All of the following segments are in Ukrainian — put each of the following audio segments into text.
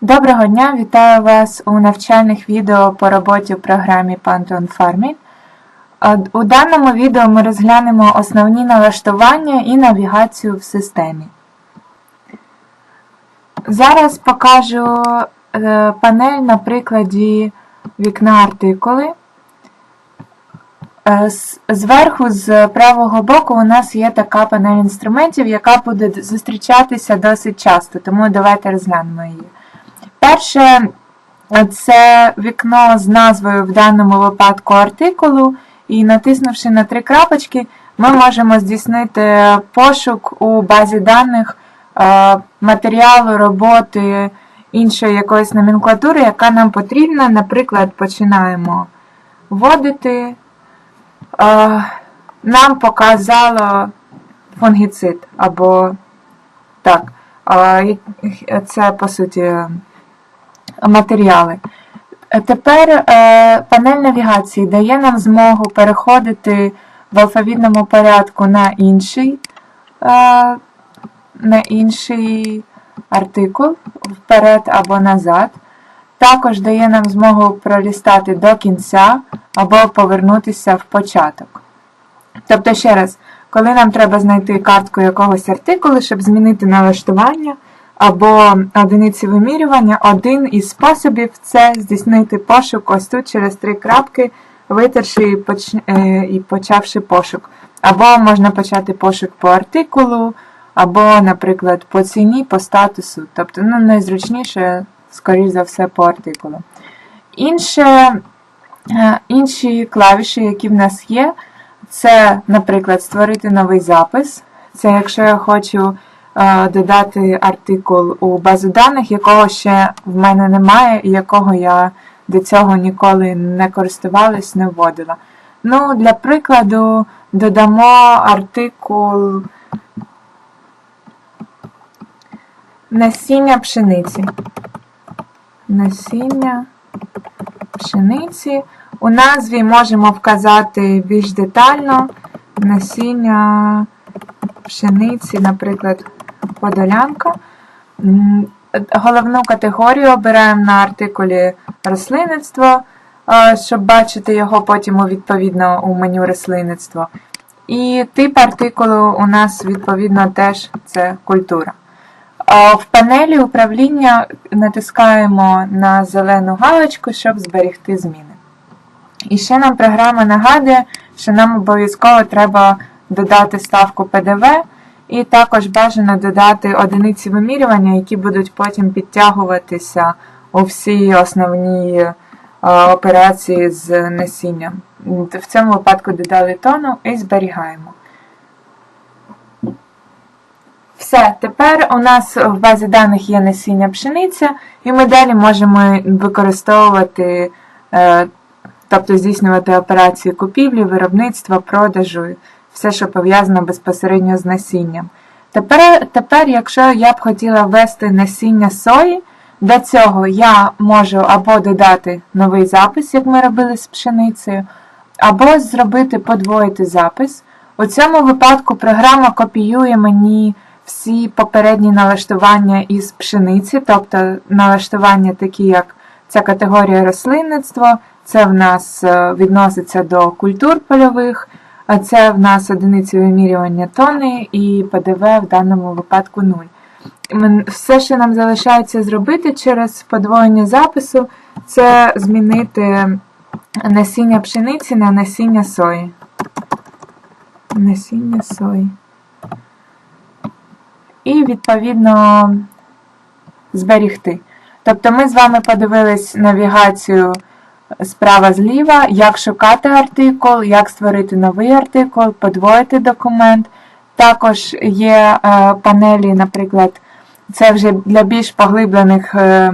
Доброго дня! Вітаю вас у навчальних відео по роботі в програмі Pantone Farming. Е, У даному відео ми розглянемо основні налаштування і навігацію в системі. Зараз покажу е, панель на прикладі вікна артикули. Е, Зверху, з правого боку, у нас є така панель інструментів, яка буде зустрічатися досить часто, тому давайте розглянемо її. Перше, це вікно з назвою в даному випадку артикулу, і натиснувши на три крапочки, ми можемо здійснити пошук у базі даних е, матеріалу, роботи, іншої якоїсь номенклатури, яка нам потрібна. Наприклад, починаємо вводити. Е, Нам показало фунгіцид або так, е, це по суті матеріали. Е, Тепер е, панель навігації дає нам змогу переходити в алфавітному порядку на інший, е, на інший артикул вперед або назад. Також дає нам змогу пролістати до кінця або повернутися в початок. Тобто, ще раз, коли нам треба знайти картку якогось артикулу, щоб змінити налаштування або одиниці вимірювання, один із способів це здійснити пошук ось тут через три крапки, витерши і, поч... е, і почавши пошук. Або можна почати пошук по артикулу, або, наприклад, по ціні, по статусу. Тобто, ну, найзручніше, скоріш за все, по артикулу. Інше, е, інші клавіші, які в нас є, це, наприклад, створити новий запис. Це якщо я хочу додати артикул у базу даних, якого ще в мене немає, і якого я до цього ніколи не користувалась, не вводила. Ну, для прикладу, додамо артикул насіння пшениці. Насіння пшениці. У назві можемо вказати більш детально насіння пшениці, наприклад, подолянка. Головну категорію обираємо на артикулі рослинництво, е, щоб бачити його потім відповідно у меню рослинництво. І тип артикулу у нас відповідно теж це культура. В панелі управління натискаємо на зелену галочку, щоб зберегти зміни. І ще нам програма нагадує, що нам обов'язково треба додати ставку ПДВ, і також бажано додати одиниці вимірювання, які будуть потім підтягуватися у всі основні е, операції з насінням. В цьому випадку додали тону і зберігаємо. Все, тепер у нас в базі даних є насіння пшениця, і ми далі можемо використовувати, е, тобто здійснювати операції купівлі, виробництва, продажу, все, що пов'язано безпосередньо з насінням. Тепер, тепер, якщо я б хотіла ввести насіння сої, для цього я можу або додати новий запис, як ми робили з пшеницею, або зробити подвоїти запис. У цьому випадку програма копіює мені всі попередні налаштування із пшениці, тобто налаштування такі, як ця категорія рослинництво, це в нас е, відноситься до культур польових, це в нас одиниці вимірювання тони і ПДВ в даному випадку 0. Все, що нам залишається зробити через подвоєння запису, це змінити насіння пшениці на насіння сої. Насіння сої. І, відповідно, зберігти. Тобто ми з вами подивились навігацію справа зліва, як шукати артикул, як створити новий артикул, подвоїти документ. Також є е, панелі, наприклад, це вже для більш поглиблених е,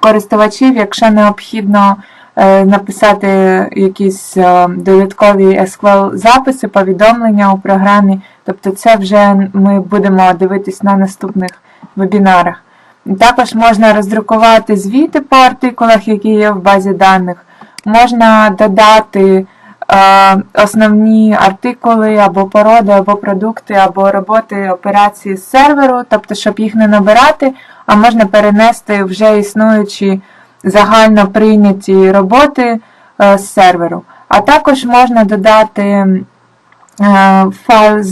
користувачів, якщо необхідно е, написати якісь додаткові SQL записи, повідомлення у програмі. Тобто це вже ми будемо дивитись на наступних вебінарах. Також можна роздрукувати звіти по артикулах, які є в базі даних. Можна додати е, основні артикули або породи, або продукти, або роботи операції з серверу, тобто, щоб їх не набирати, а можна перенести вже існуючі загально прийняті роботи е, з серверу. А також можна додати е, файл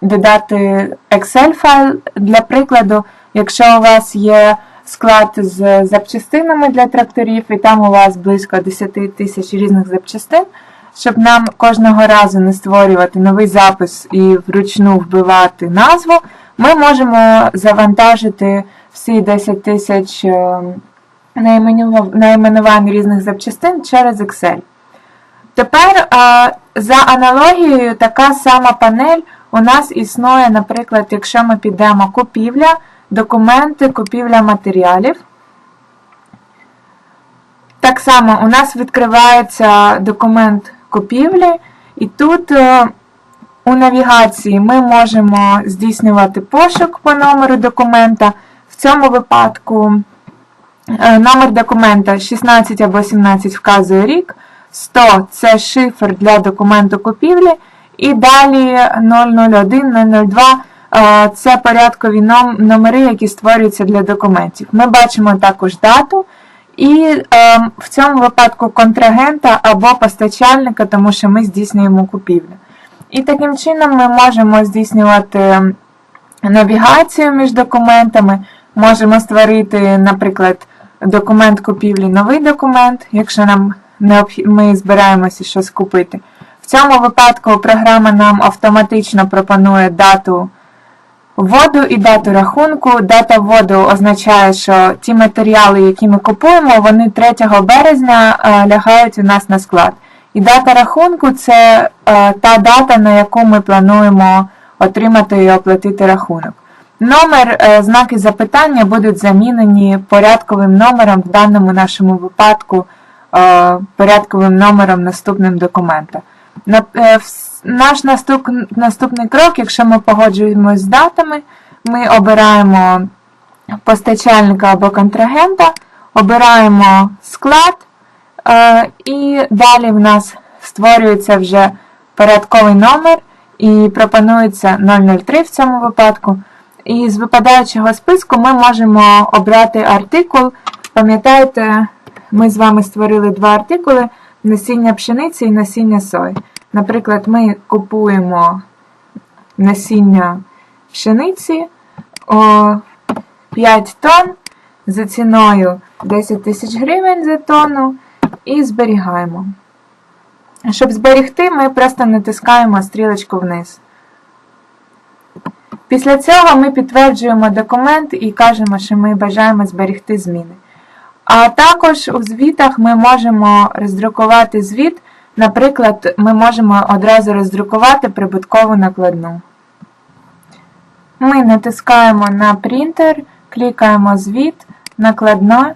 додати Excel файл для прикладу, якщо у вас є склад з запчастинами для тракторів, і там у вас близько 10 тисяч різних запчастин, щоб нам кожного разу не створювати новий запис і вручну вбивати назву, ми можемо завантажити всі 10 тисяч е, найменувань різних запчастин через Excel. Тепер е, за аналогією така сама панель у нас існує, наприклад, якщо ми підемо купівля, документи, купівля матеріалів. Так само у нас відкривається документ купівлі, і тут е, у навігації ми можемо здійснювати пошук по номеру документа. В цьому випадку е, номер документа 16 або 17 вказує рік, 100 це шифр для документу купівлі, і далі 001, 002 е, це порядкові номери, які створюються для документів. Ми бачимо також дату. І е, в цьому випадку контрагента або постачальника, тому що ми здійснюємо купівлю. І таким чином ми можемо здійснювати навігацію між документами, можемо створити, наприклад, документ купівлі, новий документ, якщо нам необхід... ми збираємося щось купити. В цьому випадку програма нам автоматично пропонує дату вводу і дату рахунку. Дата вводу означає, що ті матеріали, які ми купуємо, вони 3 березня е, лягають у нас на склад. І дата рахунку це е, та дата, на яку ми плануємо отримати і оплатити рахунок. Номер, е, знаки запитання будуть замінені порядковим номером, в даному нашому випадку порядковим номером наступним документа. Наш наступ, наступний крок, якщо ми погоджуємось з датами, ми обираємо постачальника або контрагента, обираємо склад, е, і далі в нас створюється вже порядковий номер і пропонується 003 в цьому випадку. І з випадаючого списку ми можемо обрати артикул. Пам'ятаєте, ми з вами створили два артикули: насіння пшениці і насіння сої. Наприклад, ми купуємо насіння пшениці о 5 тонн за ціною 10 тисяч гривень за тонну і зберігаємо. Щоб зберігти, ми просто натискаємо стрілочку вниз. Після цього ми підтверджуємо документ і кажемо, що ми бажаємо зберігти зміни. А також у звітах ми можемо роздрукувати звіт. Наприклад, ми можемо одразу роздрукувати прибуткову накладну. Ми натискаємо на принтер, клікаємо звіт, накладна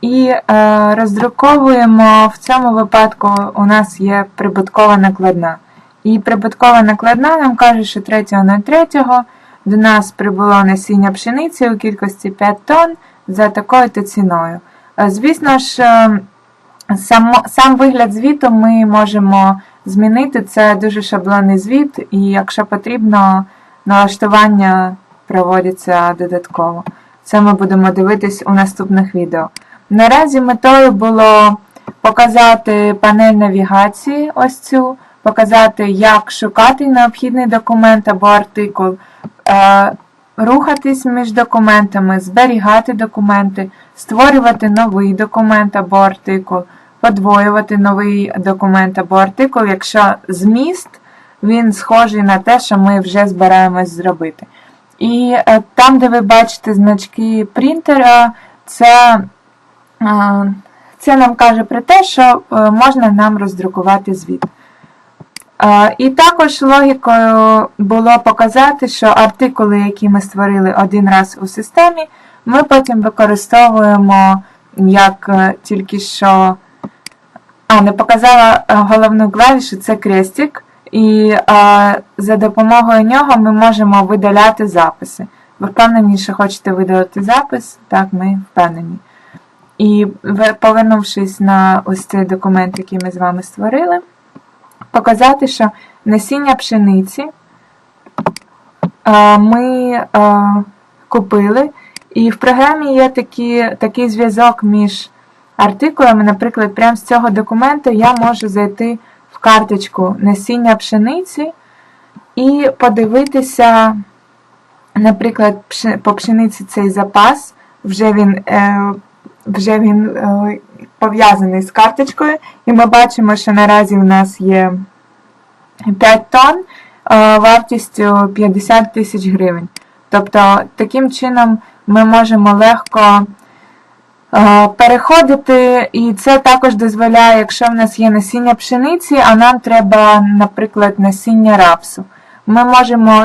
і е, роздруковуємо. В цьому випадку у нас є прибуткова накладна. І прибуткова накладна нам каже, що 3.03 до нас прибуло насіння пшениці у кількості 5 тонн за такою-то ціною. Е, Звісно ж, е, сам, сам вигляд звіту ми можемо змінити. Це дуже шаблонний звіт, і якщо потрібно, налаштування проводяться додатково. Це ми будемо дивитись у наступних відео. Наразі метою було показати панель навігації, ось цю, показати, як шукати необхідний документ або артикул, е, рухатись між документами, зберігати документи, створювати новий документ або артикул, подвоювати новий документ або артикул, якщо зміст він схожий на те, що ми вже збираємось зробити. І е, там, де ви бачите значки принтера, це, е, це нам каже про те, що е, можна нам роздрукувати звіт. І також логікою було показати, що артикули, які ми створили один раз у системі, ми потім використовуємо як тільки що. А, не показала е, головну клавішу, це крестик. І е, за допомогою нього ми можемо видаляти записи. Ви впевнені, що хочете видалити запис? Так, ми впевнені. І повернувшись на ось цей документ, який ми з вами створили, показати, що насіння пшениці е, ми купили, і в програмі є такі, такий зв'язок між артикулами. Наприклад, прямо з цього документу я можу зайти в карточку насіння пшениці і подивитися, наприклад, по пшениці цей запас, вже він, е, вже він е, пов'язаний з карточкою, і ми бачимо, що наразі в нас є 5 тонн е, вартістю 50 тисяч гривень. Тобто, таким чином ми можемо легко переходити, і це також дозволяє, якщо в нас є насіння пшениці, а нам треба, наприклад, насіння рапсу. Ми можемо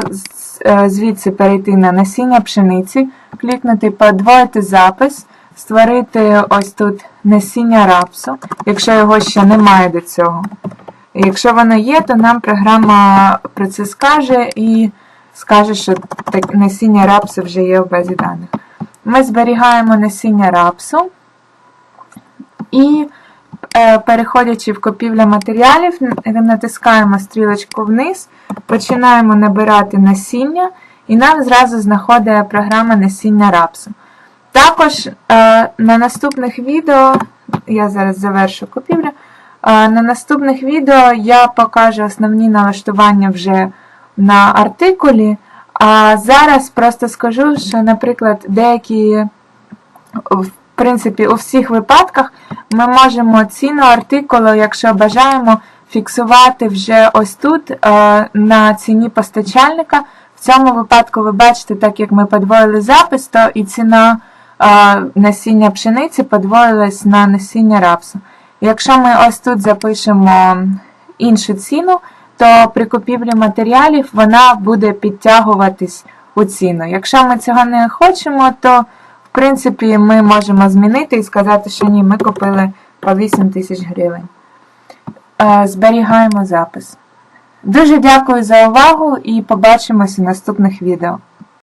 е, звідси перейти на насіння пшениці, клікнути подвоїти запис, створити ось тут насіння рапсу, якщо його ще немає до цього. Якщо воно є, то нам програма про це скаже і скаже, що насіння рапсу вже є в базі даних. Ми зберігаємо насіння рапсу і, е, переходячи в купівля матеріалів, натискаємо стрілочку вниз, починаємо набирати насіння, і нам зразу знаходить програма насіння рапсу. Також е, на наступних відео, я зараз завершу купівлю. Е, На наступних відео я покажу основні налаштування вже на артикулі. А зараз просто скажу, що, наприклад, деякі, в принципі, у всіх випадках ми можемо ціну артикулу, якщо бажаємо, фіксувати вже ось тут е, на ціні постачальника. В цьому випадку ви бачите, так як ми подвоїли запис, то і ціна е, насіння пшениці подвоїлась на насіння рапсу. Якщо ми ось тут запишемо іншу ціну, то при купівлі матеріалів вона буде підтягуватись у ціну. Якщо ми цього не хочемо, то в принципі ми можемо змінити і сказати, що ні, ми купили по 8 тисяч гривень. Е, Зберігаємо запис. Дуже дякую за увагу і побачимось у наступних відео.